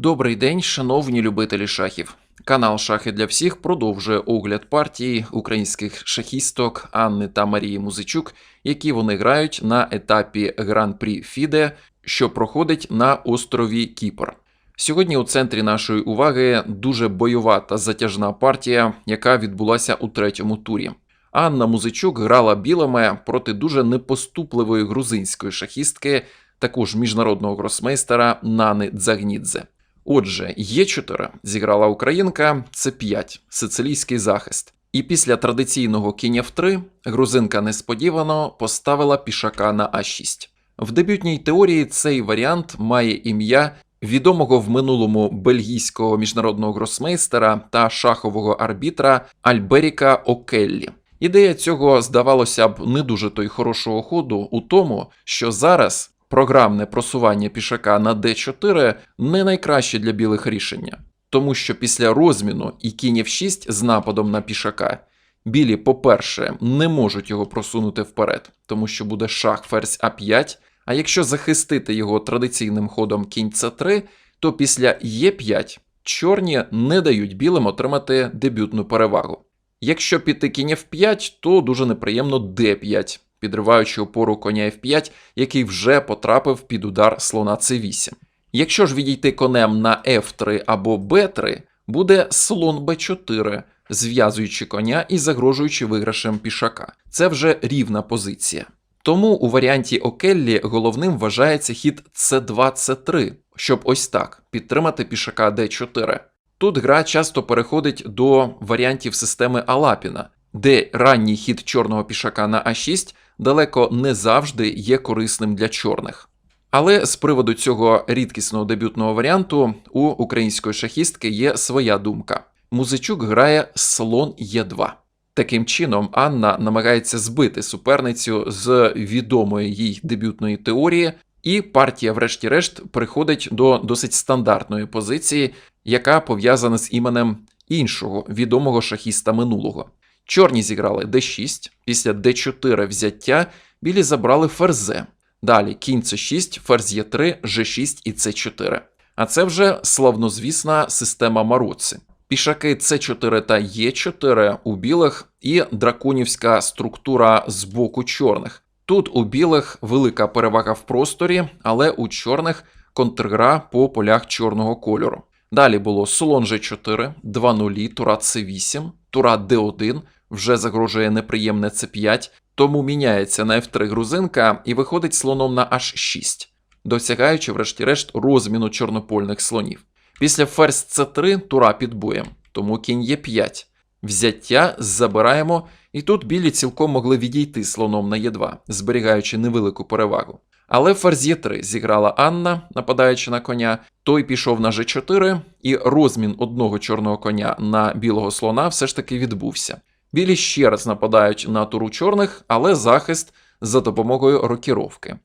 Добрий день, шановні любителі шахів. Канал Шахи для всіх продовжує огляд партії українських шахісток Анни та Марії Музичук, які вони грають на етапі Гран-прі Фіде, що проходить на острові Кіпр. Сьогодні у центрі нашої уваги дуже бойова та затяжна партія, яка відбулася у третьому турі. Анна Музичук грала білими проти дуже непоступливої грузинської шахістки, також міжнародного гросмейстера Нани Дзагнідзе. Отже, Є4 зіграла українка, це 5 сицилійський захист. І після традиційного кінь F3 грузинка несподівано поставила пішака на А6. В дебютній теорії цей варіант має ім'я відомого в минулому бельгійського міжнародного гросмейстера та шахового арбітра Альберіка Океллі. Ідея цього здавалося б не дуже то й хорошого ходу у тому, що зараз програмне просування пішака на d4 не найкраще для білих рішення, тому що після розміну і кінь f6 з нападом на пішака білі, по-перше, не можуть його просунути вперед, тому що буде шах ферзь а5. А якщо захистити його традиційним ходом кінь c3, то після е5 чорні не дають білим отримати дебютну перевагу. Якщо піти кінь f5, то дуже неприємно d5, підриваючи опору коня f5, який вже потрапив під удар слона c8. Якщо ж відійти конем на f3 або b3, буде слон b4, зв'язуючи коня і загрожуючи виграшем пішака. Це вже рівна позиція. Тому у варіанті Океллі головним вважається хід c2-c3, щоб ось так підтримати пішака d4. Тут гра часто переходить до варіантів системи Алапіна, де ранній хід чорного пішака на А6 далеко не завжди є корисним для чорних. Але з приводу цього рідкісного дебютного варіанту у української шахістки є своя думка. Музичук грає слон Е2. Таким чином, Анна намагається збити суперницю з відомої їй дебютної теорії, і партія, врешті-решт, приходить до досить стандартної позиції, яка пов'язана з іменем іншого відомого шахіста минулого. Чорні зіграли d6, після d4 взяття білі забрали ферзе. Далі кінь c6, ферзь e3, g6 і c4. А це вже славнозвісна система Мароци. Пішаки c4 та e4 у білих і драконівська структура з боку чорних. Тут у білих велика перевага в просторі, але у чорних контргра по полях чорного кольору. Далі було слон g4, 2 нулі, тура c8, тура d1, вже загрожує неприємне c5, тому міняється на f3 грузинка і виходить слоном на h6, досягаючи, врешті-решт, розміну чорнопольних слонів. Після ферзь c3 тура під боєм, тому кінь e5. Взяття забираємо, і тут білі цілком могли відійти слоном на e2, зберігаючи невелику перевагу. Але ферзь e3 зіграла Анна, нападаючи на коня, той пішов на g4, і розмін одного чорного коня на білого слона все ж таки відбувся. Білі ще раз нападають на туру чорних, але захист за допомогою рокіровки.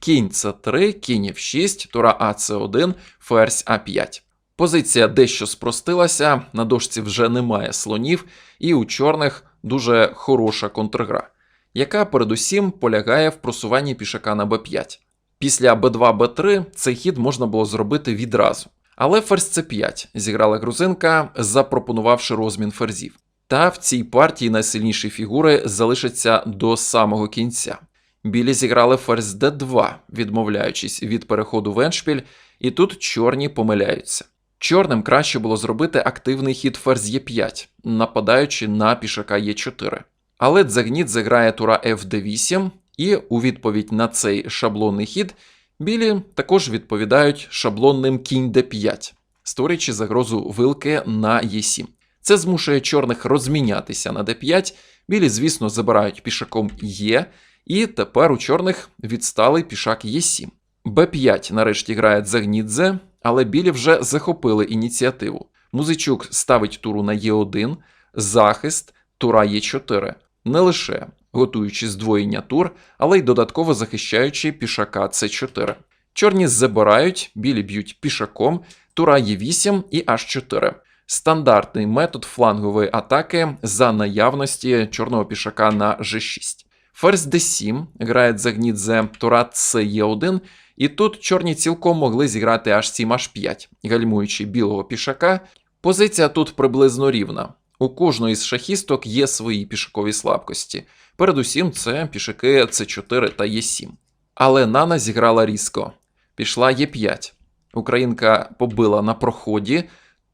Кінь c3, кінь f6, тура АЦ1, ферзь А5. Позиція дещо спростилася, на дошці вже немає слонів, і у чорних дуже хороша контргра, яка передусім полягає в просуванні пішака на b5. Після b2, b3 цей хід можна було зробити відразу. Але ферзь c5 зіграла грузинка, запропонувавши розмін ферзів. Та в цій партії найсильніші фігури залишаться до самого кінця. Білі зіграли ферзь d2, відмовляючись від переходу в еншпіль, і тут чорні помиляються. Чорним краще було зробити активний хід ферзь Е5, нападаючи на пішака Е4. Але Дзагніт заграє тура FD8, і у відповідь на цей шаблонний хід білі також відповідають шаблонним кінь d5, створюючи загрозу вилки на Е7. Це змушує чорних розмінятися на d5. Білі, звісно, забирають пішаком Е, і тепер у чорних відсталий пішак Е7. Б5 нарешті грає Дзагнідзе, але білі вже захопили ініціативу. Музичук ставить туру на Е1, захист, тура Е4. Не лише готуючи здвоєння тур, але й додатково захищаючи пішака С4. Чорні забирають, білі б'ють пішаком, тура Е8 і H4. Стандартний метод флангової атаки за наявності чорного пішака на G6. Ферзь d7 грає Загнідзе, тура С Е1 І тут чорні цілком могли зіграти H7, H5, гальмуючи білого пішака. Позиція тут приблизно рівна. У кожної з шахісток є свої пішакові слабкості. Передусім, це пішаки С4 та Е7. Але Нана зіграла різко. Пішла Е5. Українка побила на проході,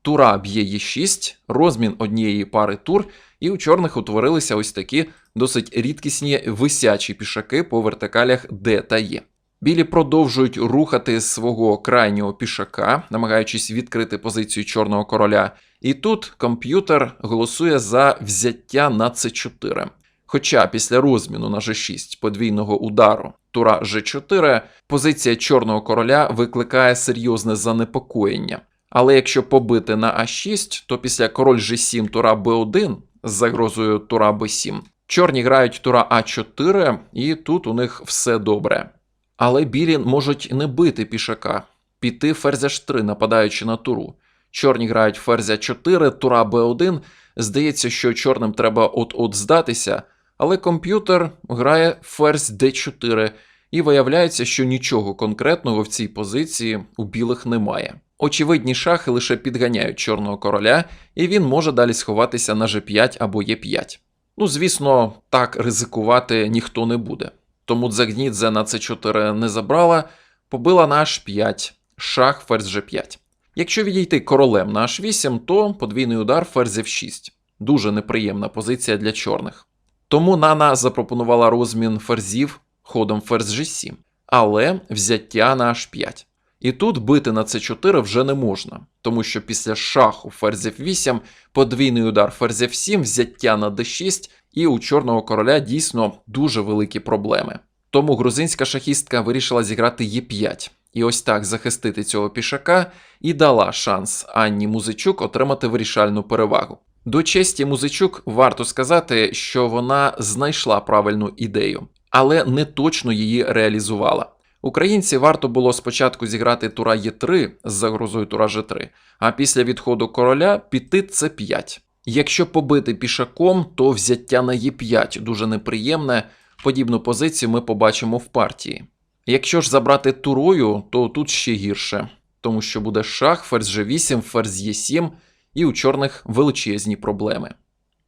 тура б'є Е6, розмін однієї пари тур, і у чорних утворилися ось такі досить рідкісні висячі пішаки по вертикалях Д та Е. Білі продовжують рухати свого крайнього пішака, намагаючись відкрити позицію чорного короля. І тут комп'ютер голосує за взяття на С4. Хоча після розміну на G6 подвійного удару тура G4 позиція чорного короля викликає серйозне занепокоєння. Але якщо побити на А6, то після король G7 тура Б1 з загрозою тура Б7, чорні грають тура А4, і тут у них все добре. Але білі можуть не бити пішака, піти ферзя H3, нападаючи на туру. Чорні грають ферзя 4, тура Б1. Здається, що чорним треба от-от здатися, але комп'ютер грає ферзь d4, і виявляється, що нічого конкретного в цій позиції у білих немає. Очевидні шахи лише підганяють чорного короля, і він може далі сховатися на g5 або e5. Ну, звісно, так ризикувати ніхто не буде. Тому Дзагнідзе на c4 не забрала, побила на h5, шах ферзь g5. Якщо відійти королем на h8, то подвійний удар ферзь f6. Дуже неприємна позиція для чорних. Тому Нана запропонувала розмін ферзів ходом ферзь g7, але взяття на h5. І тут бити на c4 вже не можна, тому що після шаху ферзь f8, подвійний удар ферзь f7, взяття на d6, і у чорного короля дійсно дуже великі проблеми. Тому грузинська шахістка вирішила зіграти e5 і ось так захистити цього пішака і дала шанс Анні Музичук отримати вирішальну перевагу. До честі Музичук варто сказати, що вона знайшла правильну ідею, але не точно її реалізувала. Українці варто було спочатку зіграти тура Е3 з загрозою тура Ж3, а після відходу короля піти С5. Якщо побити пішаком, то взяття на Е5 дуже неприємне. Подібну позицію ми побачимо в партії. Якщо ж забрати турою, то тут ще гірше, тому що буде шах, ферзь G8, ферзь Е7, і у чорних величезні проблеми.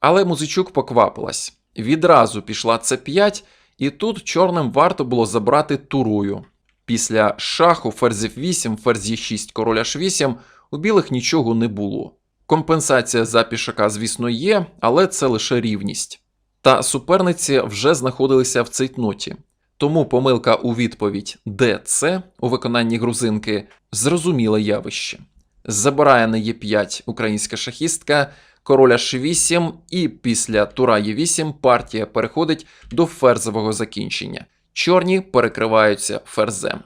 Але музичук поквапилась. Відразу пішла С5, і тут чорним варто було забрати турою. Після шаху ферзь F8, ферзь Е6, король H8 у білих нічого не було. Компенсація за пішака, звісно, є, але це лише рівність. Та суперниці вже знаходилися в цейтноті. Тому помилка у відповідь ДЦ у виконанні грузинки зрозуміле явище. Забирає на Е5 українська шахістка, король H8, і після тура Е8 партія переходить до ферзового закінчення. Чорні перекриваються ферзем.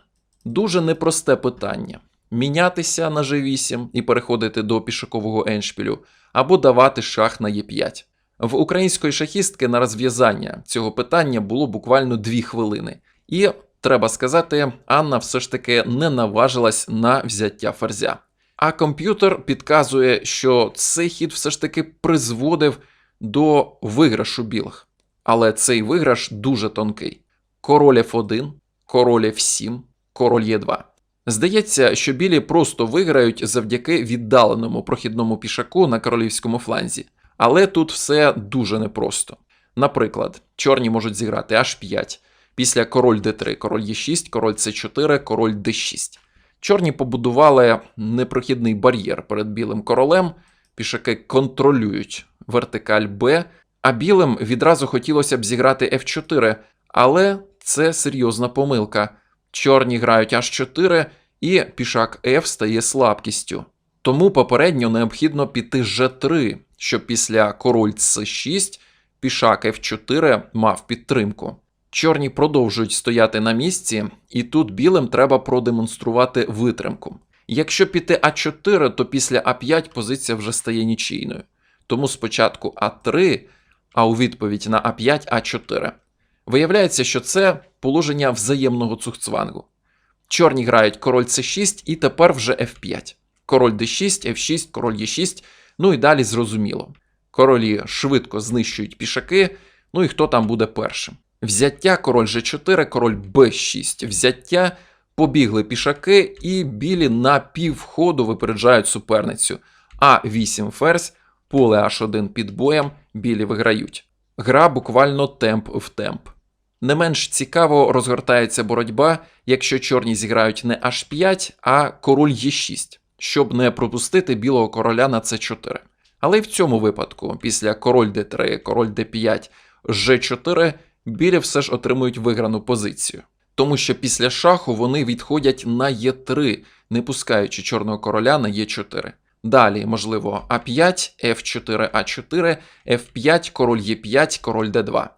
Дуже непросте питання: мінятися на G8 і переходити до пішакового еншпілю, або давати шах на Е5. В української шахістки на розв'язання цього питання було буквально 2 хвилини. І треба сказати, Анна все ж таки не наважилась на взяття ферзя. А комп'ютер підказує, що цей хід все ж таки призводив до виграшу білих. Але цей виграш дуже тонкий. Король F1, король F7, король Е2. Здається, що білі просто виграють завдяки віддаленому прохідному пішаку на королівському фланзі. Але тут все дуже непросто. Наприклад, чорні можуть зіграти H5, після король d3, король Е6, король С4, король d6. Чорні побудували непрохідний бар'єр перед білим королем, пішаки контролюють вертикаль Б, а білим відразу хотілося б зіграти F4, але це серйозна помилка. Чорні грають H4 і пішак F стає слабкістю. Тому попередньо необхідно піти G3, щоб після король С6 пішак F4 мав підтримку. Чорні продовжують стояти на місці, і тут білим треба продемонструвати витримку. Якщо піти А4, то після А5 позиція вже стає нічийною. Тому спочатку А3, а у відповідь на А5 А4. Виявляється, що це положення взаємного цухцвангу. Чорні грають король С6 і тепер вже F5. Король d6, F6, король Е6, ну і далі зрозуміло. Королі швидко знищують пішаки, ну і хто там буде першим. Взяття король G4, король B6, взяття, Побігли пішаки, і білі на півходу випереджають суперницю. А8 ферзь, поле H1 під боєм, білі виграють. Гра буквально темп в темп. Не менш цікаво розгортається боротьба, якщо чорні зіграють не H5, а король Е6, щоб не пропустити білого короля на С4. Але й в цьому випадку, після король d3, король d5, G4, білі все ж отримують виграну позицію. Тому що після шаху вони відходять на Е3, не пускаючи чорного короля на Е4. Далі, можливо, А5, F4, А4, F5, король Е5, король Д2.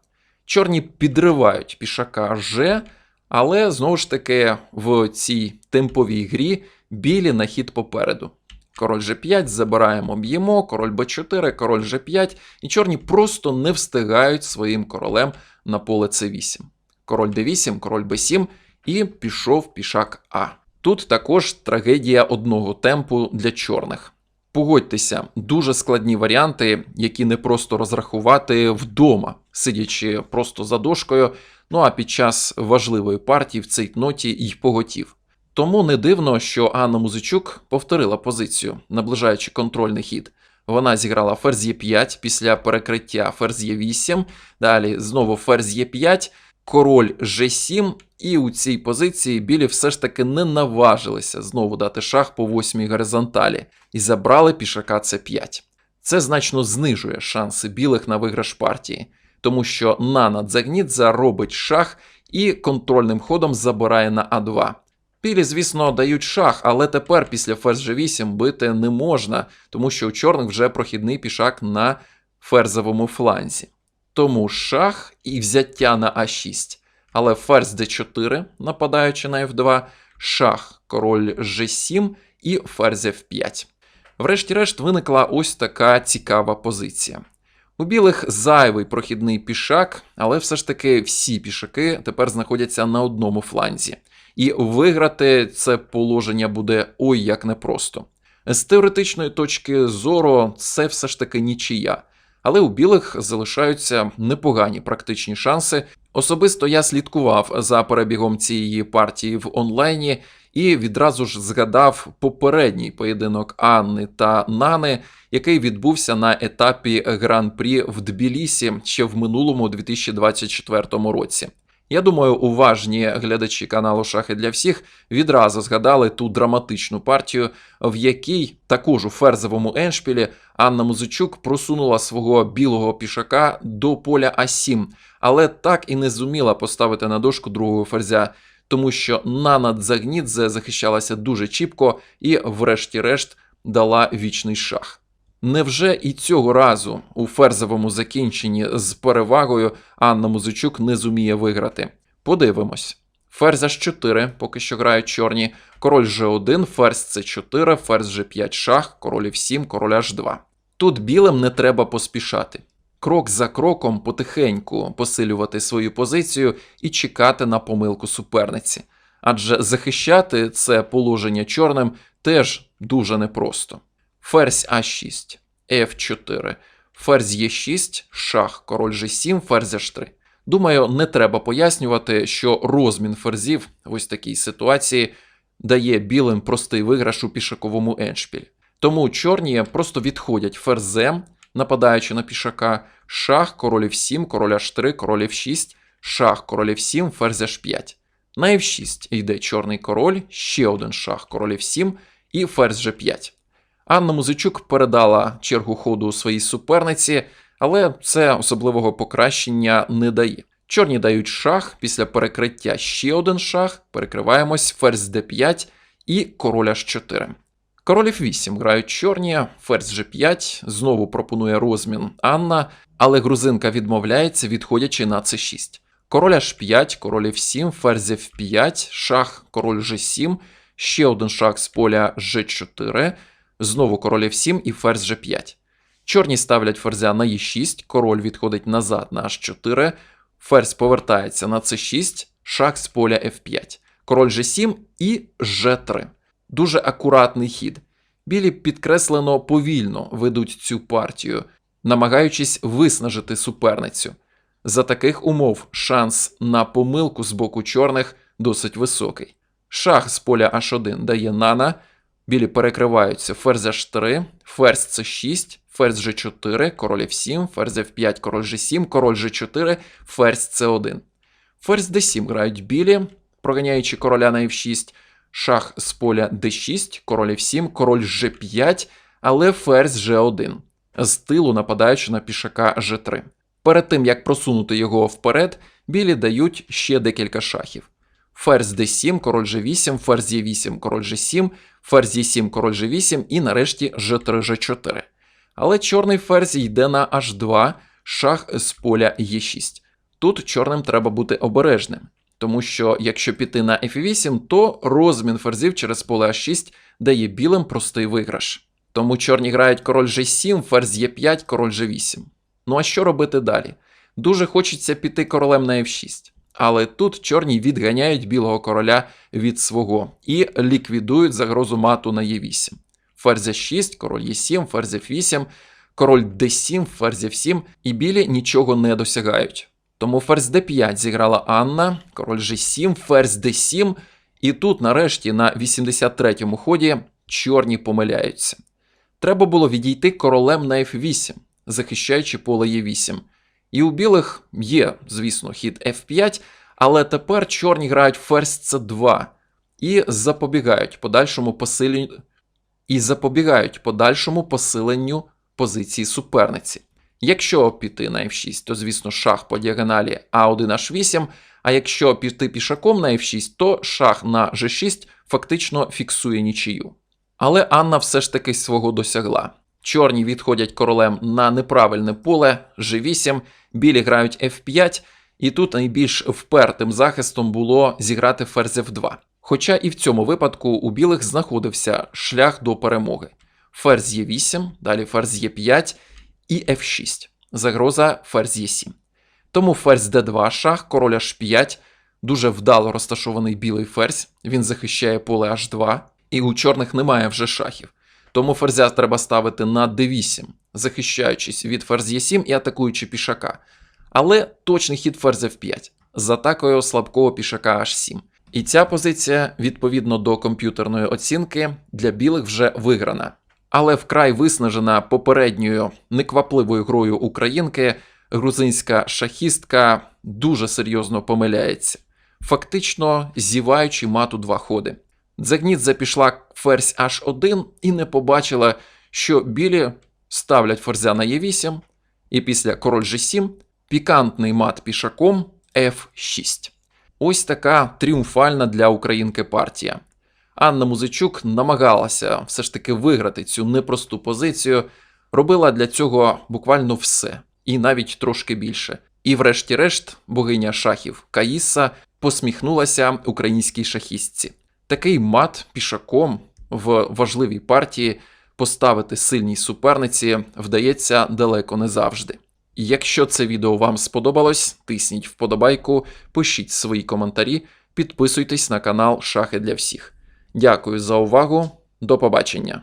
Чорні підривають пішака Ж, але знову ж таки в цій темповій грі білі на хід попереду. Король G5, забираємо, б'ємо, король Б4, король G5, і чорні просто не встигають своїм королем на поле С8. Король D8, король Б7 і пішов пішак А. Тут також трагедія одного темпу для чорних. Погодьтеся, дуже складні варіанти, які не просто розрахувати вдома, сидячи просто за дошкою, ну а під час важливої партії в цей ноті й поготів. Тому не дивно, що Анна Музичук повторила позицію, наближаючи контрольний хід. Вона зіграла ферзь Е5 після перекриття ферзь Е8, далі знову ферзь Е5, король G7, і у цій позиції білі все ж таки не наважилися знову дати шах по восьмій горизонталі і забрали пішака С5. Це значно знижує шанси білих на виграш партії, тому що Нана Дзагнідза робить шах і контрольним ходом забирає на А2. Білі, звісно, дають шах, але тепер після ферзь G8 бити не можна, тому що у чорних вже прохідний пішак на ферзовому фланзі. Тому шах і взяття на А6. Але ферзь d4, нападаючи на F2, шах, король G7 і ферзь F5. Врешті-решт виникла ось така цікава позиція. У білих зайвий прохідний пішак, але все ж таки всі пішаки тепер знаходяться на одному фланзі. І виграти це положення буде ой як непросто. З теоретичної точки зору, це все ж таки нічия. Але у білих залишаються непогані практичні шанси. Особисто я слідкував за перебігом цієї партії в онлайні і відразу ж згадав попередній поєдинок Анни та Нани, який відбувся на етапі гран-прі в Тбілісі ще в минулому 2024 році. Я думаю, уважні глядачі каналу Шахи для всіх відразу згадали ту драматичну партію, в якій також у ферзовому еншпілі Анна Музичук просунула свого білого пішака до поля А7, але так і не зуміла поставити на дошку другого ферзя, тому що Нана Дзагнідзе захищалася дуже чіпко і, врешті-решт, дала вічний шах. Невже і цього разу у ферзовому закінченні з перевагою Анна Музичук не зуміє виграти? Подивимось. Ферзь H4, поки що грають чорні, король G1, ферзь C4, ферзь G5 шах, король F7, король H2. Тут білим не треба поспішати. Крок за кроком потихеньку посилювати свою позицію і чекати на помилку суперниці. Адже захищати це положення чорним теж дуже непросто. Ферзь А6, F4, ферзь Е6, шах, король G7, ферзь H3. Думаю, не треба пояснювати, що розмін ферзів в ось такій ситуації дає білим простий виграш у пішаковому еншпіль. Тому чорні просто відходять ферзем, нападаючи на пішака, шах, король F7, король H3, король F6, шах, король F7, ферзь H5. На F6 йде чорний король, ще один шах, король F7 і ферзь G5. Анна Музичук передала чергу ходу своїй суперниці, але це особливого покращення не дає. Чорні дають шах, після перекриття ще один шах, перекриваємось, ферзь d5 і король h4. Король f8 грають чорні, ферзь g5, знову пропонує розмін Анна, але грузинка відмовляється, відходячи на c6. Король h5, король f7, ферзь f5, шах, король g7, ще один шах з поля g4, знову король f7 і ферзь g5. Чорні ставлять ферзя на e6, король відходить назад на h4, ферзь повертається на c6, шах з поля f5, король g7 і g3. Дуже акуратний хід. Білі підкреслено повільно ведуть цю партію, намагаючись виснажити суперницю. За таких умов шанс на помилку з боку чорних досить високий. Шах з поля H1 дає нана. Білі перекриваються ферзь H3, ферзь C6, ферзь G4, король F7, ферзь F5, король G7, король G4, ферзь C1. Ферзь D7 грають білі, проганяючи короля на F6, шах з поля D6, король F7, король G5, але ферзь G1, з тилу нападаючи на пішака G3. Перед тим як просунути його вперед, білі дають ще декілька шахів. Ферзь d7, король g8, ферзь e8, король g7, ферзь e7, король g8 і нарешті g3, g4. Але чорний ферзь йде на h2, шах з поля e6. Тут чорним треба бути обережним, тому що якщо піти на f8, то розмін ферзів через поле h6 дає білим простий виграш. Тому чорні грають король g7, ферзь e5, король g8. Ну а що робити далі? Дуже хочеться піти королем на f6. Але тут чорні відганяють білого короля від свого і ліквідують загрозу мату на Е8. Ферзь 6, король Е7, ферзь F8, король d7, ферзь F7, і білі нічого не досягають. Тому ферзь d5 зіграла Анна, король G7, ферзь d7, і тут, нарешті, на 83-му ході чорні помиляються. Треба було відійти королем на F8, захищаючи поле Е8. І у білих є, звісно, хід F5, але тепер чорні грають ферзь C2 і запобігають подальшому посиленню і запобігають подальшому посиленню позиції суперниці. Якщо піти на F6, то звісно шах по діагоналі А1H8, а якщо піти пішаком на F6, то шах на G6 фактично фіксує нічию. Але Анна все ж таки свого досягла. Чорні відходять королем на неправильне поле G8, білі грають F5, і тут найбільш впертим захистом було зіграти ферзь F2. Хоча і в цьому випадку у білих знаходився шлях до перемоги. Ферзь Е8, далі ферзь Е5 і F6. Загроза ферзь Е7. Тому ферзь d2 шах, король H5, дуже вдало розташований білий ферзь, він захищає поле H2, і у чорних немає вже шахів. Тому ферзя треба ставити на d8, захищаючись від ферзь Е7 і атакуючи пішака. Але точний хід ферзь F5 з атакою слабкого пішака H7. І ця позиція, відповідно до комп'ютерної оцінки, для білих вже виграна. Але вкрай виснажена попередньою неквапливою грою українки, грузинська шахістка дуже серйозно помиляється, фактично зіваючи мату два ходи. Дзагнідзе пішла ферзь H1 і не побачила, що білі ставлять ферзя на Е8, і після король G7 пікантний мат пішаком F6. Ось така тріумфальна для українки партія. Анна Музичук намагалася все ж таки виграти цю непросту позицію, робила для цього буквально все, і навіть трошки більше. І, врешті-решт, богиня шахів Каїса посміхнулася українській шахістці. Такий мат пішаком в важливій партії поставити сильній суперниці вдається далеко не завжди. Якщо це відео вам сподобалось, тисніть вподобайку, пишіть свої коментарі, підписуйтесь на канал Шахи для всіх. Дякую за увагу, до побачення!